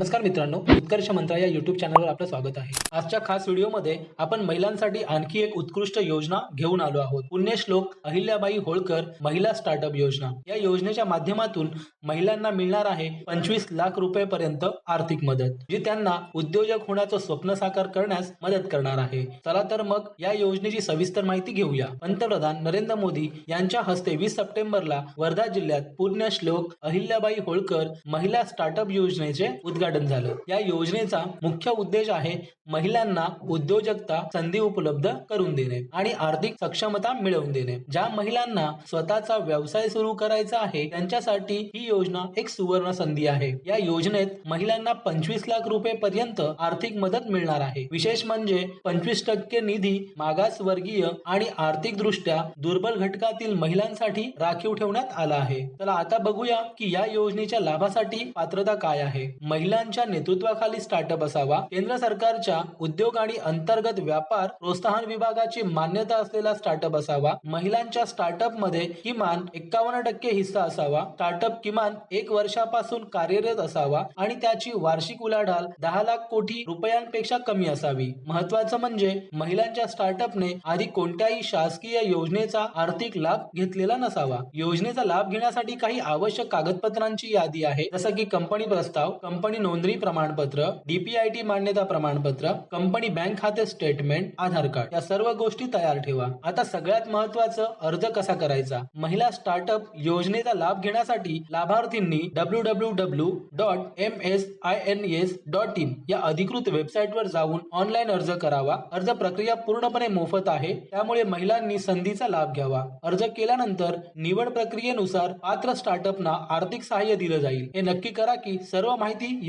नमस्कार मित्रांनो उत्कर्ष मंत्रा या युट्यूब चॅनलवर आपलं स्वागत आहे. आजच्या खास व्हिडिओमध्ये आपण महिलांसाठी आणखी एक उत्कृष्ट योजना घेऊन आलो आहोत. पुण्यश्लोक अहिल्याबाई होळकर महिला स्टार्टअप योजना. या योजनेच्या माध्यमातून महिलांना मिळणार आहे पंचवीस लाख रुपये पर्यंत आर्थिक मदत जी त्यांना उद्योजक होण्याचं स्वप्न साकार करण्यास मदत करणार आहे. चला तर मग या योजनेची सविस्तर माहिती घेऊया. पंतप्रधान नरेंद्र मोदी यांच्या हस्ते वीस सप्टेंबरला वर्धा जिल्ह्यात पुण्यश्लोक अहिल्याबाई होळकर महिला स्टार्टअप योजनेचे उद्घाटन झालं. या योजनेचा मुख्य उद्देश आहे महिलांना उद्योजकता संधी उपलब्ध करून देणे आणि आर्थिक सक्षमता मिळवून देणे. ज्या महिलांना स्वतःचा व्यवसाय सुरू करायचा आहे त्यांच्यासाठी ही योजना एक सुवर्ण संधी आहे. या योजनेत महिलांना पंचवीस लाख रुपये पर्यंत आर्थिक मदत मिळणार आहे. विशेष म्हणजे पंचवीस टक्के निधी मागासवर्गीय आणि आर्थिक दृष्ट्या दुर्बल घटकातील महिलांसाठी राखीव ठेवण्यात आला आहे. चला आता बघूया की या योजनेच्या लाभासाठी पात्रता काय आहे. महिलांच्या नेतृत्वाखाली स्टार्टअप असावा. केंद्र सरकारच्या उद्योग आणि अंतर्गत व्यापार प्रोत्साहन विभागाची मान्यता असलेला स्टार्टअप असावा. महिलांच्या स्टार्टअपमध्ये किमान एक्कावन्न टक्के हिस्सा असावा. स्टार्टअप किमान एक वर्षापासून कार्यरत असावा आणि त्याची वार्षिक उलाढाल दहा लाख कोटी रुपयांपेक्षा कमी असावी. महत्वाचं म्हणजे महिलांच्या स्टार्टअपने आधी कोणत्याही शासकीय योजनेचा आर्थिक लाभ घेतलेला नसावा. योजनेचा लाभ घेण्यासाठी काही आवश्यक कागदपत्रांची यादी आहे. जसं की कंपनी प्रस्ताव कंपनी नोंदणी प्रमाणपत्र डीपीआयटी मान्यता प्रमाणपत्र कंपनी बँक खाते स्टेटमेंट आधार कार्ड या सर्व गोष्टी तयार ठेवा. आता सगळ्यात महत्वाचं अर्ज कसा करायचा? महिला स्टार्टअप योजनेचा लाभ घेण्यासाठी लाभार्थींनी W W W dot M S I N S dot in या अधिकृत वेबसाईटवर जाऊन ऑनलाईन अर्ज करावा. अर्ज प्रक्रिया पूर्णपणे मोफत आहे त्यामुळे महिलांनी संधीचा लाभ घ्यावा. अर्ज केल्यानंतर निवड प्रक्रियेनुसार पात्र स्टार्टअपना आर्थिक सहाय्य दिलं जाईल. हे नक्की करा की सर्व माहिती